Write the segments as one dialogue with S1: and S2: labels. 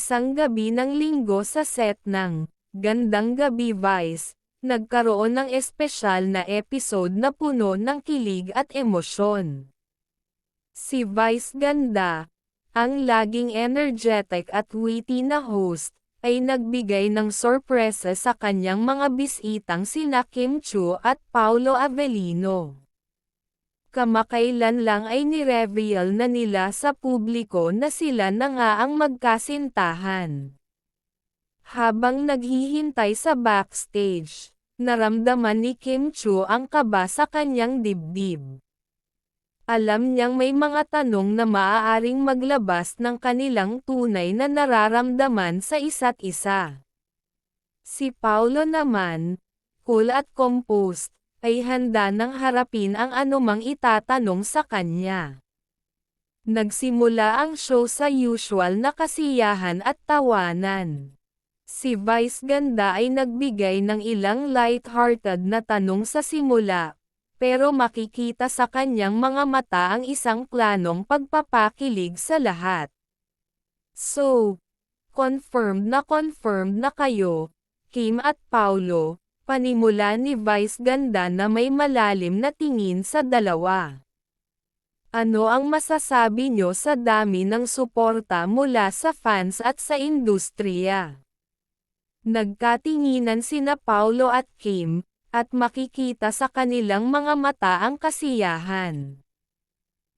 S1: Isang gabi ng linggo sa set ng Gandang Gabi Vice, nagkaroon ng espesyal na episode na puno ng kilig at emosyon. Si Vice Ganda, ang laging energetic at witty na host, ay nagbigay ng sorpresa sa kanyang mga bisitang sina Kim Chu at Paulo Avellino. Kamakailan lang ay nireveal na nila sa publiko na sila na nga ang magkasintahan. Habang naghihintay sa backstage, naramdaman ni Kim Chu ang kaba sa kanyang dibdib. Alam niyang may mga tanong na maaaring maglabas ng kanilang tunay na nararamdaman sa isa't isa. Si Paulo naman, cool at composed, ay handa nang harapin ang anumang itatanong sa kanya. Nagsimula ang show sa usual na kasiyahan at tawanan. Si Vice Ganda ay nagbigay ng ilang light-hearted na tanong sa simula, pero makikita sa kanyang mga mata ang isang planong pagpapakilig sa lahat. So, confirmed na confirmed na kayo, Kim at Paulo, panimula ni Vice Ganda na may malalim na tingin sa dalawa. Ano ang masasabi nyo sa dami ng suporta mula sa fans at sa industriya? Nagkatinginan sina Paulo at Kim, at makikita sa kanilang mga mata ang kasiyahan.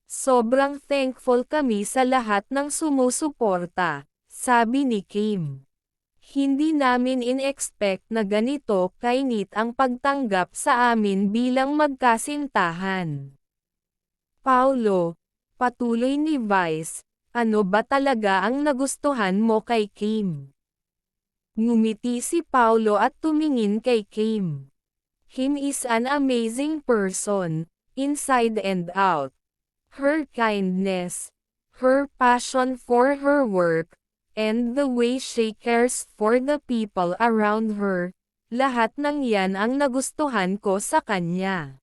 S1: Sobrang thankful kami sa lahat ng sumusuporta, sabi ni Kim. Hindi namin in-expect na ganito kainit ang pagtanggap sa amin bilang magkasintahan. Paulo, patuloy ni Vice, ano ba talaga ang nagustuhan mo kay Kim? Ngumiti si Paulo at tumingin kay Kim. Kim is an amazing person, inside and out. Her kindness, her passion for her work, and the way she cares for the people around her, lahat ng yan ang nagustuhan ko sa kanya.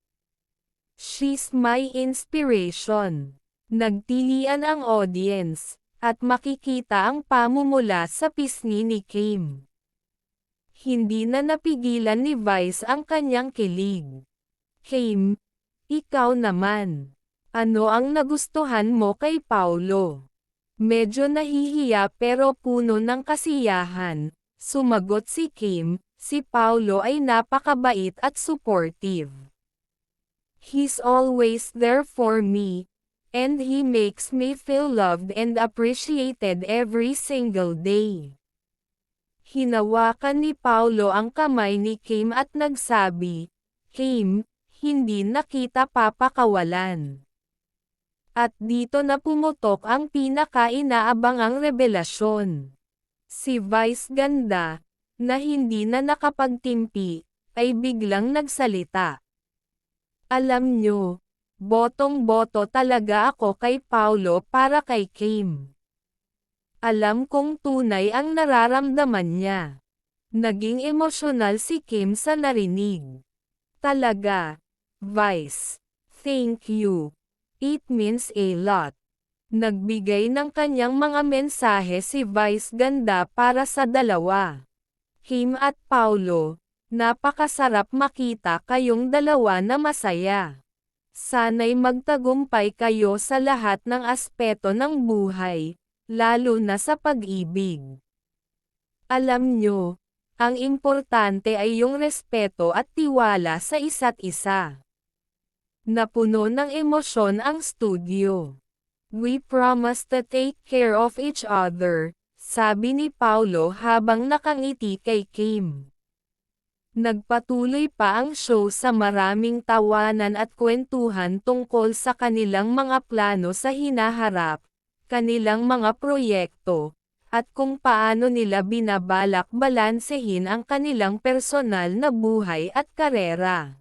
S1: She's my inspiration. Nagtilian ang audience, at makikita ang pamumula sa pisngi ni Kim. Hindi na napigilan ni Vice ang kanyang kilig. Kim, ikaw naman. Ano ang nagustuhan mo kay Paulo? Medyo nahihiya pero puno ng kasiyahan, sumagot si Kim, si Paulo ay napakabait at supportive. He's always there for me, and he makes me feel loved and appreciated every single day. Hinawakan ni Paulo ang kamay ni Kim at nagsabi, Kim, hindi na kita papakawalan. At dito na pumutok ang pinaka-inaabangang revelasyon. Si Vice Ganda, na hindi na nakapagtimpi, ay biglang nagsalita. Alam nyo, botong-boto talaga ako kay Paulo para kay Kim. Alam kong tunay ang nararamdaman niya. Naging emosyonal si Kim sa narinig. Talaga, Vice. Thank you. It means a lot. Nagbigay ng kanyang mga mensahe si Vice Ganda para sa dalawa. Kim at Paulo, napakasarap makita kayong dalawa na masaya. Sana'y magtagumpay kayo sa lahat ng aspeto ng buhay, lalo na sa pag-ibig. Alam nyo, ang importante ay yung respeto at tiwala sa isa't isa. Napuno ng emosyon ang studio. We promise to take care of each other, sabi ni Paulo habang nakangiti kay Kim. Nagpatuloy pa ang show sa maraming tawanan at kwentuhan tungkol sa kanilang mga plano sa hinaharap, kanilang mga proyekto, at kung paano nila binabalak balansehin ang kanilang personal na buhay at karera.